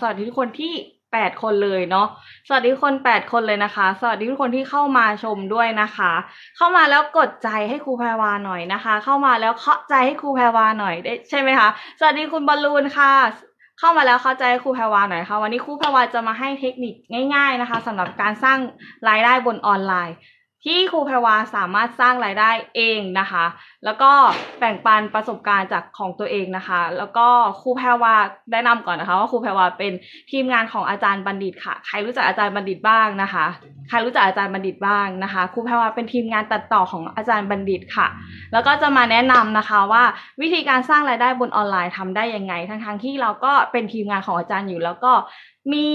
สวัสดีทุกคนที่แปดคนเลยเนาะสวัสดีคนแปดคนเลยนะคะ สวัสดีทุกคนที่เข้ามาชมด้วยนะคะ เข้ามาแล้วกดใจให้ครูแพรวาหน่อยนะคะ เข้ามาแล้วเคาะใจให้ครูแพรวาหน่อยได้ใช่ไหมคะสวัสดีคุณบอลลูนค่ะเข้ามาแล้วเข้าใจให้ครูแพรวาหน่อยค่ะวันนี้ครูแพรวาจะมาให้เทคนิคง่าย ๆนะคะสำหรับการสร้างรายได้บนออนไลน์ ที่ครูแพรวาสามารถสร้างรายได้เองนะคะ แล้วก็แบ่งปันประสบการณ์จากของตัวเองนะคะ แล้วก็ครูแพรวาแนะนำก่อนนะคะ ว่าครูแพรวาเป็นทีมงานของอาจารย์บัณฑิตค่ะ ใครรู้จักอาจารย์บัณฑิตบ้างนะคะ ใครรู้จักอาจารย์บัณฑิตบ้างนะคะครูแพรวาเป็นทีมงานตัดต่อของอาจารย์บัณฑิตค่ะ แล้วก็จะมาแนะนำนะคะว่าวิธีการสร้างรายได้บนออนไลน์ทำได้ยังไง ทั้งๆที่เราก็เป็นทีมงานของอาจารย์อยู่แล้วก็มี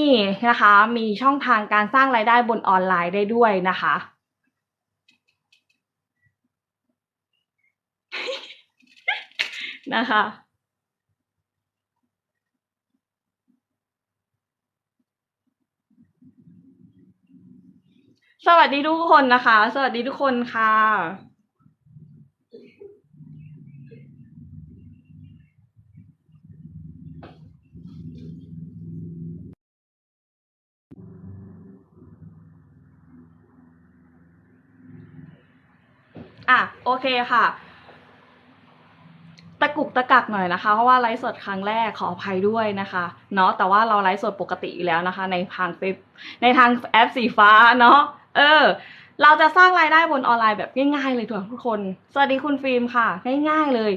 นะคะมีช่องทางการสร้างรายได้บนออนไลน์ได้ด้วยนะคะ นะคะ สวัสดีทุกคนนะคะ สวัสดีทุกคนค่ะอะโอเคค่ะะกุกตะกักหน่อยนะคะ เพราะว่าไลฟ์สดครั้งแรกขออภัยด้วยนะคะเนาะแต่ว่าเราไลฟ์สดปกติอยู่แล้วนะคะ ในทางเฟซในทางแอปสีฟ้าเนาะเออ เราจะสร้างรายได้บนออนไลน์แบบง่ายๆเลยทุกคน สวัสดีคุณฟิล์มค่ะ ง่ายๆเลย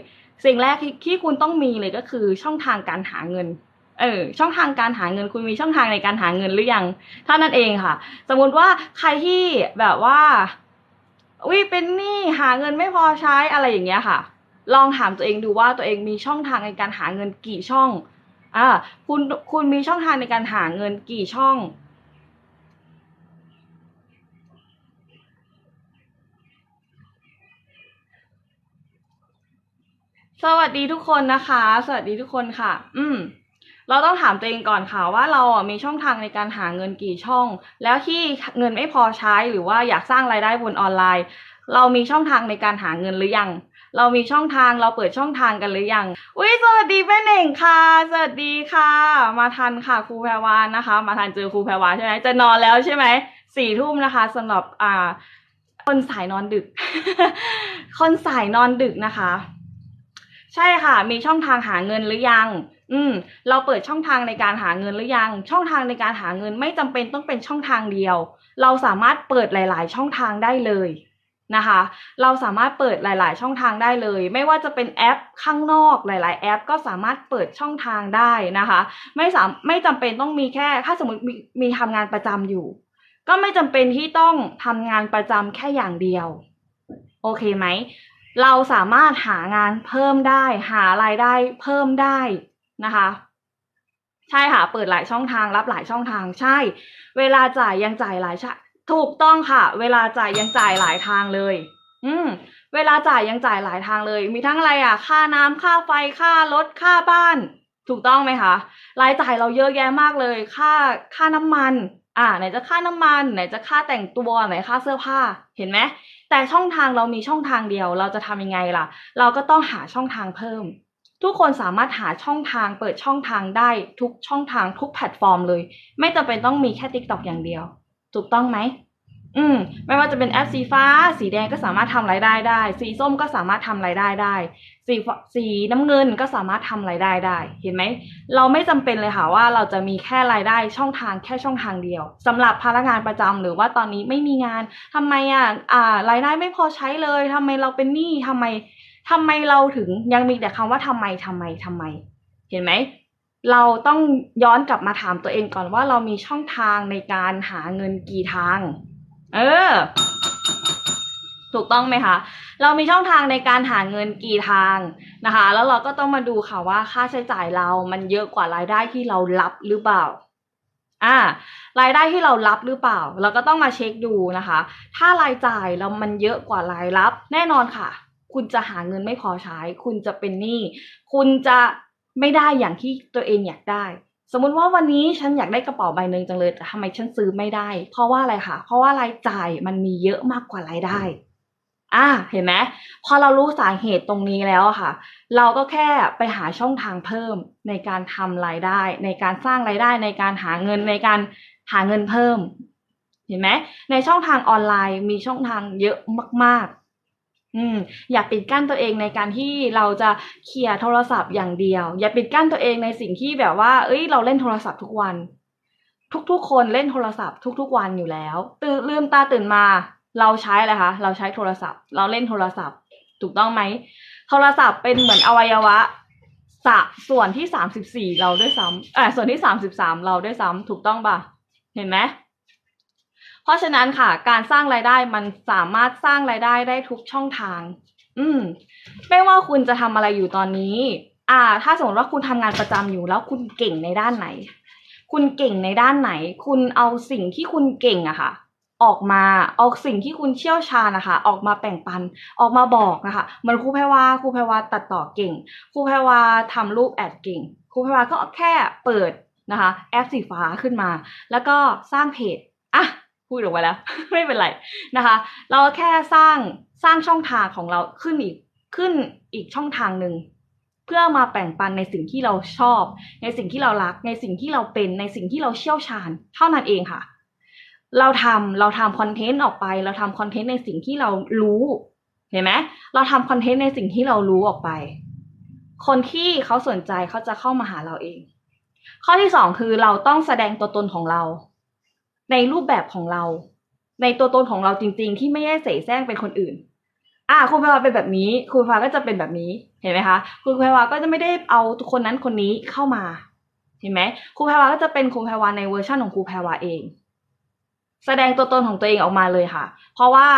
สิ่งแรกที่ที่คุณต้องมีเลยก็คือช่องทางการหาเงินเออช่องทางการหาเงินคุณมีช่องทางในการหาเงินหรือยังเท่านั้นเองค่ะ สมมุติว่าใครที่แบบว่าอุ้ยเป็นหนี้หาเงินไม่พอใช้อะไรอย่างเงี้ยค่ะ ลองถามตัวเองดูว่าตัวเองมีช่องทางในการหาเงินกี่ช่องอ่าคุณคุณมีช่องทางในการหาเงินกี่ช่อง สวัสดีทุกคนนะคะ สวัสดีทุกคนค่ะ อืมเราต้องถามตัวเองก่อนค่ะว่าเราอะมีช่องทางในการหาเงินกี่ช่อง แล้วที่เงินไม่พอใช้หรือว่าอยากสร้างรายได้บนออนไลน์ เรามีช่องทางในการหาเงินหรือยัง เรามีช่องทางเราเปิดช่องทางกันหรือยัง อุ้ยสวัสดีแม่เน่งค่ะ สวัสดีค่ะ มาทันค่ะครูแพรวานนะคะ มาทันเจอครูแพรวาใช่ไหมจะนอนแล้วใช่ไหมสี่ทุ่มนะคะสำหรับอ่า คนสายนอนดึก คนสายนอนดึกนะคะ ใช่ค่ะ มีช่องทางหาเงินหรือยัง อืม เราเปิดช่องทางในการหาเงินหรือยัง ช่องทางในการหาเงินไม่จำเป็นต้องเป็นช่องทางเดียว เราสามารถเปิดหลาย ๆ ช่องทางได้เลย นะคะ เราสามารถเปิดหลาย ๆ ช่องทางได้เลย ไม่ว่าจะเป็นแอปข้างนอกหลาย ๆ แอป ก็สามารถเปิดช่องทางได้นะคะ ไม่สามไม่จำเป็นต้องมีแค่ถ้าสมมติมีมีทำงานประจำอยู่ ก็ไม่จำเป็นที่ต้องทำงานประจำแค่อย่างเดียว โอเคไหม เราสามารถหางานเพิ่มได้ หารายได้เพิ่มได้นะคะ ใช่ค่ะ เปิดหลายช่องทางรับหลายช่องทางใช่ เวลาจ่ายยังจ่ายหลายชะ ถูกต้องค่ะ เวลาจ่ายยังจ่ายหลายทางเลย อืม เวลาจ่ายยังจ่ายหลายทางเลย มีทั้งอะไรอะ ค่าน้ำค่าไฟ ค่ารถ ค่าบ้าน ถูกต้องไหมคะ รายจ่ายเราเยอะแยะมากเลย ค่า ค่าน้ำมัน อ่า ไหนจะค่าน้ำมัน ไหนจะค่าแต่งตัว ไหนค่าเสื้อผ้า เห็นไหม แต่ช่องทางเรามีช่องทางเดียว เราจะทำยังไงล่ะ เราก็ต้องหาช่องทางเพิ่ม ทุกคนสามารถหาช่องทาง เปิดช่องทางได้ทุกช่องทางทุกแพลตฟอร์มเลย ไม่จำเป็นต้องมีแค่ TikTok อย่างเดียว ถูกต้องไหมอืมไม่ว่าจะเป็นแอปสีฟ้า สีแดงก็สามารถทำรายได้ได้ สีส้มก็สามารถทำรายได้ได้ สีสีน้ำเงินก็สามารถทำรายได้ได้ เห็นไหม เราไม่จำเป็นเลยค่ะว่าเราจะมีแค่รายได้ช่องทางแค่ช่องทางเดียวสำหรับพนักงานประจำหรือว่าตอนนี้ไม่มีงานทำไมอะอ่ารายได้ไม่พอใช้เลยทำไมเราเป็นหนี้ทำไมทำไมเราถึงยังมีแต่คำว่าทำไมทำไมทำไม เห็นไหม เราต้องย้อนกลับมาถามตัวเองก่อนว่าเรามีช่องทางในการหาเงินกี่ทาง เออ ถูกต้องไหมคะ เรามีช่องทางในการหาเงินกี่ทางนะคะ แล้วเราก็ต้องมาดูค่ะว่าค่าใช้จ่ายเรามันเยอะกว่ารายได้ที่เรารับหรือเปล่าอ่ารายได้ที่เรารับหรือเปล่า เราก็ต้องมาเช็คดูนะคะ ถ้ารายจ่ายเรามันเยอะกว่ารายรับ แน่นอนค่ะ คุณจะหาเงินไม่พอใช้ คุณจะเป็นหนี้คุณจะ ไม่ได้อย่างที่ตัวเองอยากได้ สมมุติว่าวันนี้ฉันอยากได้กระเป๋าใบหนึ่งจังเลยแต่ทำไมฉันซื้อไม่ได้ เพราะว่าอะไรคะเพราะว่ารายจ่ายมันมีเยอะมากกว่ารายได้อะเห็นไหมพอเรารู้สาเหตุตรงนี้แล้วค่ะ เราก็แค่ไปหาช่องทางเพิ่มในการทำรายได้ ในการสร้างรายได้ในการหาเงินในการหาเงินเพิ่ม เห็นไหมในช่องทางออนไลน์มีช่องทางเยอะมาก อืมอย่าปิดกั้นตัวเองในการที่เราจะเคลียร์โทรศัพท์อย่างเดียว อย่าปิดกั้นตัวเองในสิ่งที่แบบว่า เอ้ย เราเล่นโทรศัพท์ทุกวัน ทุกๆ คนเล่นโทรศัพท์ทุก ๆ วันอยู่แล้ว ตื่นลืมตาตื่นมา เราใช้อะไรคะ เราใช้โทรศัพท์ เราเล่นโทรศัพท์ ถูกต้องไหม โทรศัพท์เป็นเหมือนอวัยวะสะส่วนที่สามสิบสี่เราด้วยซ้ำเอ่อส่วนที่สามสิบสามเราด้วยซ้ำถูกต้องปะเห็นไหม เพราะฉะนั้นค่ะ การสร้างรายได้มันสามารถสร้างรายได้ได้ทุกช่องทาง อืม ไม่ว่าคุณจะทำอะไรอยู่ตอนนี้ อ่า ถ้าสมมติว่าคุณทำงานประจำอยู่แล้วคุณเก่งในด้านไหน คุณเก่งในด้านไหน คุณเอาสิ่งที่คุณเก่งอะค่ะ ออกมาเอาสิ่งที่คุณเชี่ยวชาญนะคะ ออกมาแบ่งปัน ออกมาบอกนะคะเหมือนครูแพรวาครูแพรวาตัดต่อเก่งครูแพรวาทำรูปแอดเก่งครูแพรวาก็แค่เปิดนะคะ แอปสีฟ้าขึ้นมา แล้วก็สร้างเพจอะ พูดออกมาแล้ว ไม่เป็นไรนะคะ เราแค่สร้างสร้างช่องทางของเราขึ้นอีกขึ้นอีกช่องทางหนึ่งเพื่อมาแบ่งปันในสิ่งที่เราชอบ ในสิ่งที่เรารัก ในสิ่งที่เราเป็นในสิ่งที่เราเชี่ยวชาญ เท่านั้นเองค่ะ เราทำเราทำคอนเทนต์ออกไป เราทำคอนเทนต์ในสิ่งที่เรารู้เห็นไหมเราทำคอนเทนต์ในสิ่งที่เรารู้ออกไป คนที่เขาสนใจเขาจะเข้ามาหาเราเอง ข้อที่สองคือเราต้องแสดงตัวตนของเรา ในรูปแบบของเรา ในตัวตนของเราจริง ๆ ที่ไม่ได้เสแสร้งเป็นคนอื่น อ่าคุณแพรวาเป็นแบบนี้ คุณแพรวาก็จะเป็นแบบนี้เห็นไหมคะ คุณแพรวาก็จะไม่ได้เอาคนนั้นคนนี้เข้ามาเห็นไหมครูแพรวาก็จะเป็นครูแพรวาในเวอร์ชันของครูแพรวาเอง แสดงตัวตนของตัวเองออกมาเลยค่ะ เพราะว่า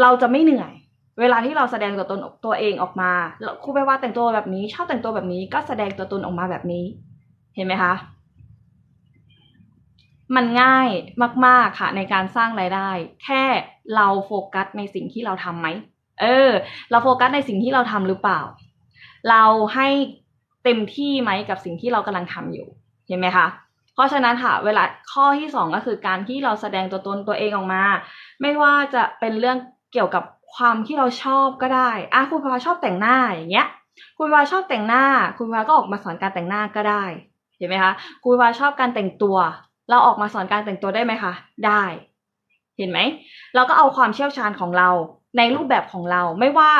เราจะไม่เหนื่อย เวลาที่เราแสดงตัวตนตัวเองออกมาแล้วครูแพรวาแต่งตัวแบบนี้ ชอบแต่งตัวแบบนี้ก็แสดงตัวตนออกมาแบบนี้ เห็นไหมคะ มันง่ายมาก ๆ ค่ะ ในการสร้างรายได้ แค่เราโฟกัสในสิ่งที่เราทำไหม เออ เราโฟกัสในสิ่งที่เราทำหรือเปล่า เราให้เต็มที่ไหมกับสิ่งที่เรากำลังทำอยู่ เห็นไหมคะเพราะฉะนั้นค่ะ เวลาข้อที่สองก็คือการที่เราแสดงตัวตนตัวเองออกมา ไม่ว่าจะเป็นเรื่องเกี่ยวกับความที่เราชอบก็ได้อะคุณพาชอบแต่งหน้าอย่างเงี้ย คุณพาชอบแต่งหน้า คุณพาก็ออกมาสอนการแต่งหน้าก็ได้ เห็นไหมคะ คุณพาชอบการแต่งตัว เราออกมาสอนการแต่งตัวได้ไหมคะ ได้ เห็นไหม เราก็เอาความเชี่ยวชาญของเราในรูปแบบของเรา ไม่ว่า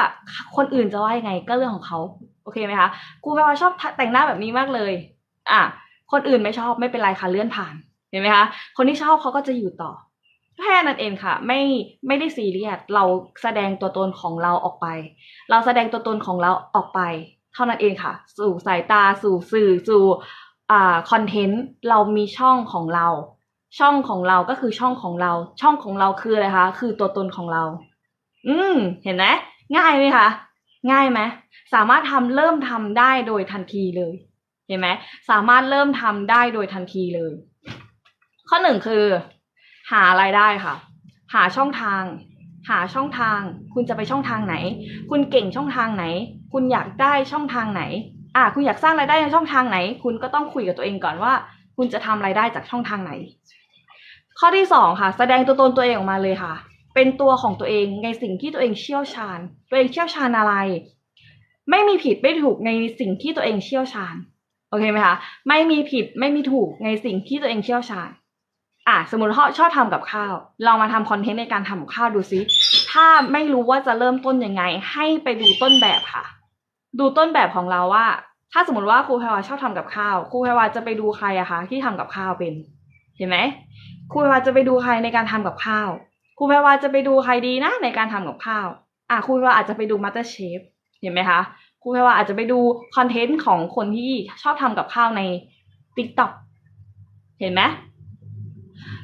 คนอื่นจะว่ายังไงก็เรื่องของเขา โอเคไหมคะครูแปลว่าชอบแต่งหน้าแบบนี้มากเลย อะ คนอื่นไม่ชอบไม่เป็นไรค่ะเลื่อนผ่าน เห็นไหมคะ คนที่ชอบเขาก็จะอยู่ต่อ แค่นั้นเองค่ะ ไม่ไม่ได้ซีเรียส เราแสดงตัวตนของเราออกไป เราแสดงตัวตนของเราออกไป เท่านั้นเองค่ะ สู่สายตา สู่สื่อ สู่ อ่าคอนเทนต์เรามีช่องของเรา ช่องของเราก็คือช่องของเรา ช่องของเราคืออะไรคะคือตัวตนของเรา อืม เห็นไหมง่ายไหมคะง่ายไหมสามารถทำเริ่มทำได้โดยทันทีเลย เห็นไหมสามารถเริ่มทำได้โดยทันทีเลย ข้อหนึ่งคือ หารายได้ค่ะ หาช่องทาง หาช่องทาง คุณจะไปช่องทางไหน คุณเก่งช่องทางไหน คุณอยากได้ช่องทางไหน อะคุณอยากสร้างรายได้ในช่องทางไหน คุณก็ต้องคุยกับตัวเองก่อนว่า คุณจะทำรายได้จากช่องทางไหน ข้อที่สองค่ะ แสดงตัวตนตัวเองออกมาเลยค่ะ เป็นตัวของตัวเองในสิ่งที่ตัวเองเชี่ยวชาญ ตัวเองเชี่ยวชาญอะไร ไม่มีผิดไม่ถูกในสิ่งที่ตัวเองเชี่ยวชาญโอเคไหมคะไม่มีผิดไม่มีถูกในสิ่งที่ตัวเองเชี่ยวชาญอะสมมติชอบชอบทำกับข้าวเรามาทำคอนเทนต์ในการทำกับข้าวดูซิ ถ้าไม่รู้ว่าจะเริ่มต้นยังไง ให้ไปดูต้นแบบค่ะ ดูต้นแบบของเราว่า ถ้าสมมติว่าครูแพรวาชอบทำกับข้าวครูแพรวาจะไปดูใครอะคะ ที่ทำกับข้าวเป็น เห็นไหมครูแพรวาจะไปดูใครในการทำกับข้าวครูแพรวาจะไปดูใครดีนะในการทำกับข้าวอะครูแพรวาอาจจะไปดูมาสเตอร์เชฟเห็นไหมคะครูแพรวาอาจจะไปดูคอนเทนต์ของคนที่ชอบทำกับข้าวใน TikTok เห็นไหม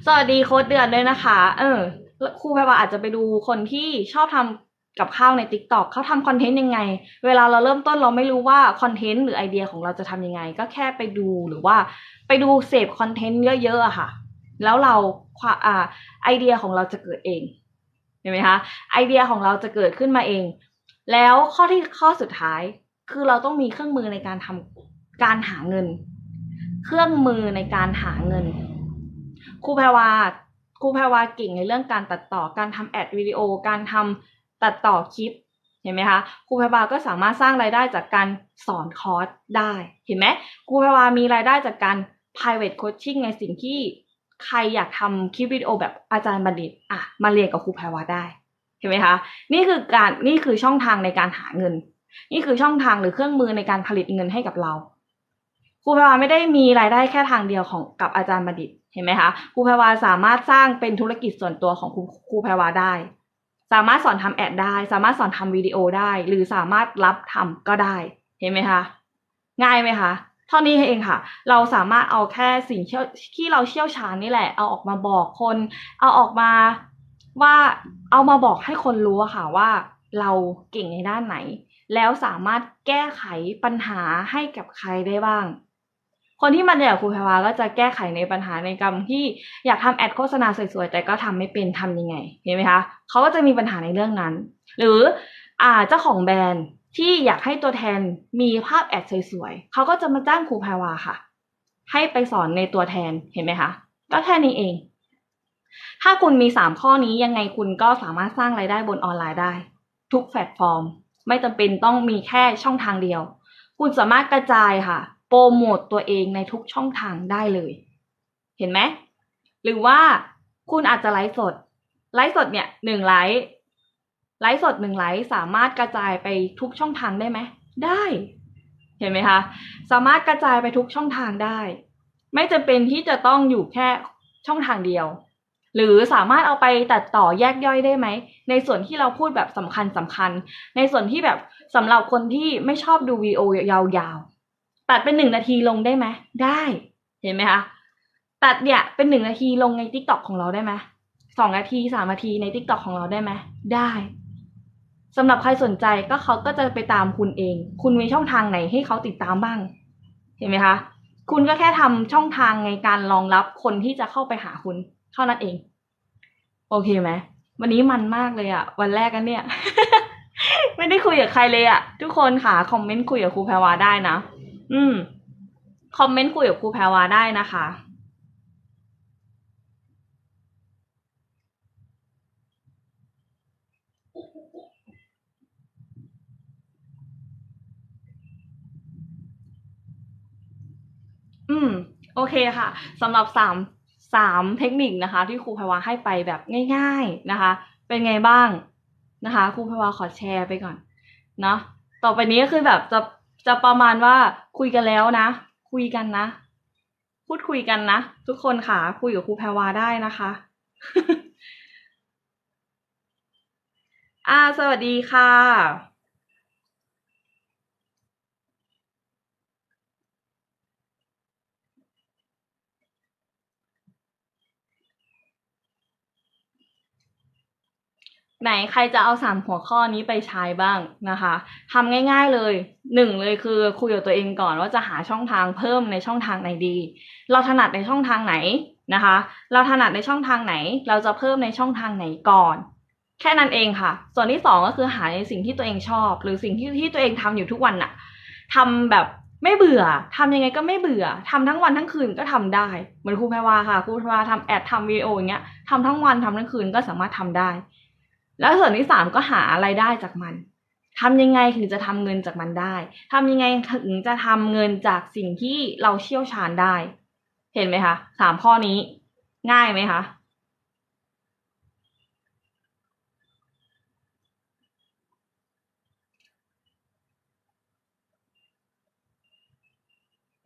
สวัสดีโค้ดเดือนด้วยนะคะ เออครูแพรวาอาจจะไปดูคนที่ชอบทำ กับข้าวใน TikTok เขาทำคอนเทนต์ยังไง เวลาเราเริ่มต้นเราไม่รู้ว่าคอนเทนต์หรือไอเดียของเราจะทำยังไง ก็แค่ไปดูหรือว่าไปดูเสพคอนเทนต์เยอะๆอะค่ะ แล้วเราควาอ่าไอเดียของเราจะเกิดเองเห็นไหมคะไอเดียของเราจะเกิดขึ้นมาเอง แล้วข้อที่ข้อสุดท้ายคือเราต้องมีเครื่องมือในการทำการหาเงิน เครื่องมือในการหาเงินครูแพรวาครูแพรวาเก่งในเรื่องการตัดต่อการทำแอดวิดีโอการทำ ตัดต่อคลิปเห็นไหมคะครูแพรวาก็สามารถสร้างรายได้จากการสอนคอร์สได้เห็นไหมครูแพรวามีรายได้จากการ private coaching ในสิ่งที่ใครอยากทำคลิปวิดีโอแบบอาจารย์บัณฑิตอะมาเรียนกับครูแพรวาได้เห็นไหมคะนี่คือการนี่คือช่องทางในการหาเงิน นี่คือช่องทางหรือเครื่องมือในการผลิตเงินให้กับเราครูแพรวาไม่ได้มีรายได้แค่ทางเดียวของกับอาจารย์บัณฑิตเห็นไหมคะครูแพรวาสามารถสร้างเป็นธุรกิจส่วนตัวของครูครูแพรวาได้ สามารถสอนทำแอดได้ สามารถสอนทำวิดีโอได้ หรือสามารถรับทำก็ได้ เห็นไหมคะ ง่ายไหมคะ เท่านี้เองค่ะ เราสามารถเอาแค่สิ่งเชี่ยวที่เราเชี่ยวชาญนี่แหละ เอาออกมาบอกคน เอาออกมาว่าเอามาบอกให้คนรู้อะค่ะว่าเราเก่งในด้านไหน แล้วสามารถแก้ไขปัญหาให้กับใครได้บ้าง คนที่มาเรียนกับครูแพรวาก็จะแก้ไขในปัญหาในกรรมที่อยากทำแอดโฆษณาสวยๆ แต่ก็ทำไม่เป็นทำยังไง เห็นไหมคะเขาก็จะมีปัญหาในเรื่องนั้น หรืออ่าเจ้าของแบรนด์ที่อยากให้ตัวแทนมีภาพแอดสวยๆเขาก็จะมาจ้างครูแพรวาค่ะ ให้ไปสอนในตัวแทนเห็นไหมคะก็แค่นี้เอง ถ้าคุณมีสามข้อนี้ยังไงคุณก็สามารถสร้างรายได้บนออนไลน์ได้ ทุกแพลตฟอร์ม ไม่จำเป็นต้องมีแค่ช่องทางเดียว คุณสามารถกระจายค่ะ โปรโมตตัวเองในทุกช่องทางได้เลย เห็นไหม หรือว่าคุณอาจจะไลฟ์สด ไลฟ์สดเนี่ยหนึ่งไลฟ์ ไลฟ์สดหนึ่งไลฟ์สามารถกระจายไปทุกช่องทางได้ไหม ได้ เห็นไหมคะ สามารถกระจายไปทุกช่องทางได้ ไม่จำเป็นที่จะต้องอยู่แค่ช่องทางเดียว หรือสามารถเอาไปตัดต่อแยกย่อยได้ไหม ในส่วนที่เราพูดแบบสำคัญสำคัญ ในส่วนที่แบบสำหรับคนที่ไม่ชอบดูวีดีโอยาวๆ ตัดเป็นหนึ่งนาทีลงได้ไหมได้เห็นไหมคะตัดเนี่ยเป็นหนึ่งนาทีลงใน t ิ k t o k ของเราได้ไหมสองนาทีสามนาทีใน t ิ k t o k ของเราได้ไหมได้สำหรับใครสนใจก็เขาก็จะไปตามคุณเอง คุณมีช่องทางไหนให้เขาติดตามบ้าง เห็นไหมคะ คุณก็แค่ทำช่องทางในการรองรับคนที่จะเข้าไปหาคุณเท่านั้นเอง โอเคไหมวันนี้มันมากเลยอะวันแรกกันเนี่ย ไม่ได้คุยกับใครเลยอะทุกคนค่ะคอมเมนต์คุยกับครูแพรวาได้นะ อืม คอมเมนต์คุยกับครูแพรวาได้นะคะ อืม โอเคค่ะสำหรับสามสามเทคนิคนะคะ ที่ครูแพรวาให้ไปแบบง่าย ๆนะคะ เป็นไงบ้างนะคะครูแพรวาขอแชร์ไปก่อนเนาะต่อไปนี้ก็คือแบบจะ จะประมาณว่าคุยกันแล้วนะ คุยกันนะ พูดคุยกันนะ ทุกคนค่ะ คุยกับครูแพรวาได้นะคะอ่าสวัสดีค่ะ ไหนใครจะเอาสามหัวข้อนี้ไปใช้บ้างนะคะทำง่ายๆเลยหนึ่งเลยคือคุยกับตัวเองก่อนว่าจะหาช่องทางเพิ่มในช่องทางไหนดี เราถนัดในช่องทางไหนนะคะ เราถนัดในช่องทางไหน เราจะเพิ่มในช่องทางไหนก่อน แค่นั้นเองค่ะ ส่วนที่สองก็คือหาในสิ่งที่ตัวเองชอบ หรือสิ่งที่ที่ตัวเองทำอยู่ทุกวันน่ะทำแบบไม่เบื่อทำยังไงก็ไม่เบื่อทำทั้งวันทั้งคืนก็ทำได้เหมือนครูแพรวาค่ะครูแพรวาทำแอดทำวิดีโออย่างเงี้ยทำทั้งวันทำทั้งคืนก็สามารถทำได้ แล้วส่วนที่สามก็หาไรายได้จากมันทำยังไงถึงจะทำเงินจากมันได้ทำยังไงถึงจะทำเงินจากสิ่งที่เราเชี่ยวชาญได้ เห็นไหมคะสามข้อนี้ ง่ายไหมคะ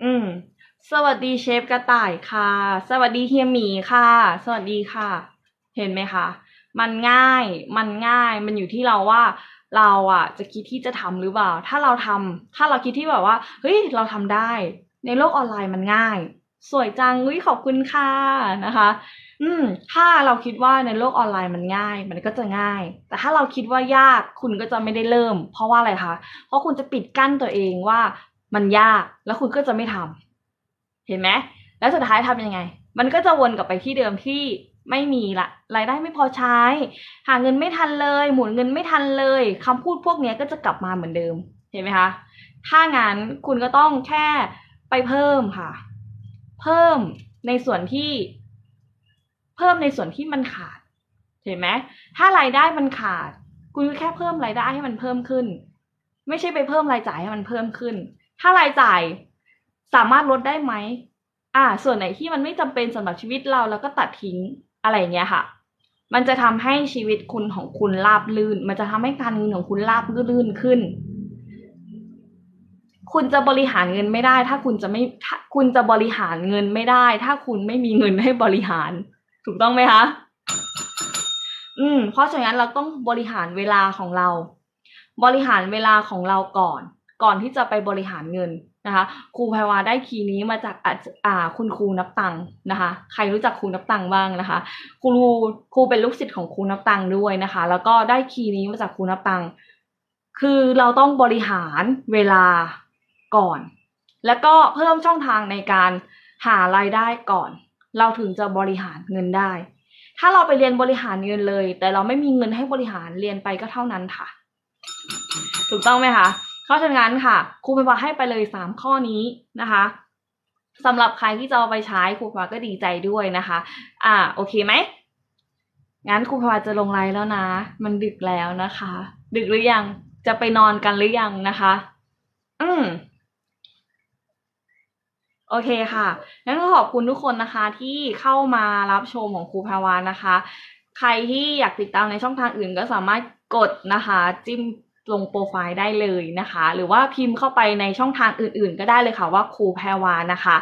อืม สวัสดีเชฟกระต่ายค่ะ สวัสดีเฮียหมีค่ะ สวัสดีค่ะ เห็นไหมคะ มันง่าย มันง่าย มันอยู่ที่เราว่าเราอะจะคิดที่จะทำหรือเปล่า ถ้าเราทำถ้าเราคิดที่แบบว่า เฮ้ย เราทำได้ ในโลกออนไลน์มันง่าย สวยจังอุ้ยขอบคุณค่ะนะคะ อืม ถ้าเราคิดว่าในโลกออนไลน์มันง่าย มันก็จะง่าย แต่ถ้าเราคิดว่ายาก คุณก็จะไม่ได้เริ่ม เพราะว่าอะไรคะ เพราะคุณจะปิดกั้นตัวเองว่ามันยาก แล้วคุณก็จะไม่ทำเห็นไหม แล้วสุดท้ายทำยังไง มันก็จะวนกลับไปที่เดิมที่ ไม่มีละรายได้ไม่พอใช้ หาเงินไม่ทันเลย หมุนเงินไม่ทันเลยคำพูดพวกนี้ก็จะกลับมาเหมือนเดิมเห็นไหมคะถ้างั้นคุณก็ต้องแค่ไปเพิ่มค่ะ เพิ่มในส่วนที่ เพิ่มในส่วนที่มันขาด เห็นไหมถ้ารายได้มันขาด คุณก็แค่เพิ่มรายได้ให้มันเพิ่มขึ้น ไม่ใช่ไปเพิ่มรายจ่ายให้มันเพิ่มขึ้น ถ้ารายจ่ายสามารถลดได้ไหมอ่า ส่วนไหนที่มันไม่จำเป็นสำหรับชีวิตเราแล้วก็ตัดทิ้ง อะไรเงี้ยค่ะ มันจะทำให้ชีวิตคุณของคุณราบลื่น มันจะทำให้การเงินของคุณราบลื่นขึ้น คุณจะบริหารเงินไม่ได้ ถ้าคุณจะไม่คุณจะบริหารเงินไม่ได้ ถ้าคุณไม่มีเงินให้บริหาร ถูกต้องไหมคะอืม เพราะฉะนั้นเราต้องบริหารเวลาของเรา บริหารเวลาของเราก่อน ก่อนที่จะไปบริหารเงิน นะคะครูแพรวาได้คีย์นี้มาจากอ่าคุณครูนับตังนะคะ ใครรู้จักครูนับตังบ้างนะคะ ครูครูเป็นลูกศิษย์ของครูนับตังด้วยนะคะ แล้วก็ได้คีย์นี้มาจากครูนับตังค์คือเราต้องบริหารเวลาก่อน แล้วก็เพิ่มช่องทางในการหารายได้ก่อน เราถึงจะบริหารเงินได้ ถ้าเราไปเรียนบริหารเงินเลย แต่เราไม่มีเงินให้บริหารเรียนไปก็เท่านั้นค่ะ ถูกต้องไหมคะ เพราะฉะนั้นค่ะครูเปว่าให้ไปเลยสามข้อนี้นะคะสำหรับใครที่จะเอาไปใช้ครูพาก็ดีใจด้วยนะคะ อ่าโอเคไหมงั้นครูพาจะลงไลน์แล้วนะ มันดึกแล้วนะคะ ดึกหรือยังจะไปนอนกันหรือยังนะคะ อืมโอเคค่ะ งั้นก็ขอบคุณทุกคนนะคะที่เข้ามารับชมของครูพาวานะคะ ใครที่อยากติดตามในช่องทางอื่นก็สามารถกดนะคะ จิ้ม ลงโปรไฟล์ได้เลยนะคะ หรือว่าพิมพ์เข้าไปในช่องทางอื่นๆ ก็ได้เลยค่ะว่าครูแพรวานะคะ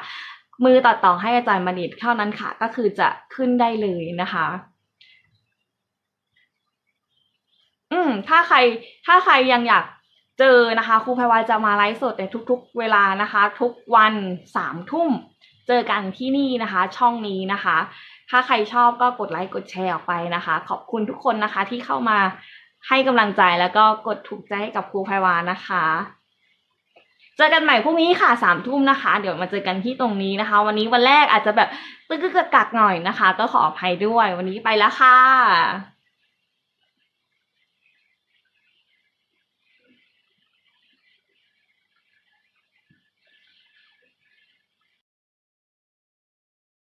มือตัดต่อให้อาจารย์มณิตเท่านั้นค่ะ ก็คือจะขึ้นได้เลยนะคะอืมถ้าใครถ้าใครยังอยากเจอนะคะครูแพรวาจะมาไลฟ์สดในทุก ๆ เวลานะคะ ทุกวันสามทุ่มเจอกันที่นี่นะคะ ช่องนี้นะคะ ถ้าใครชอบก็กดไลค์กดแชร์ออกไปนะคะ ขอบคุณทุกคนนะคะที่เข้ามา ให้กำลังใจแล้วก็กดถูกใจให้กับครูไพวานนะคะ เจอกันใหม่พรุ่งนี้ค่ะสามทุ่มนะคะ เดี๋ยวมาเจอกันที่ตรงนี้นะคะ วันนี้วันแรกอาจจะแบบตึกกึกกักหน่อยนะคะ ก็ขออภัยด้วย วันนี้ไปแล้วค่ะ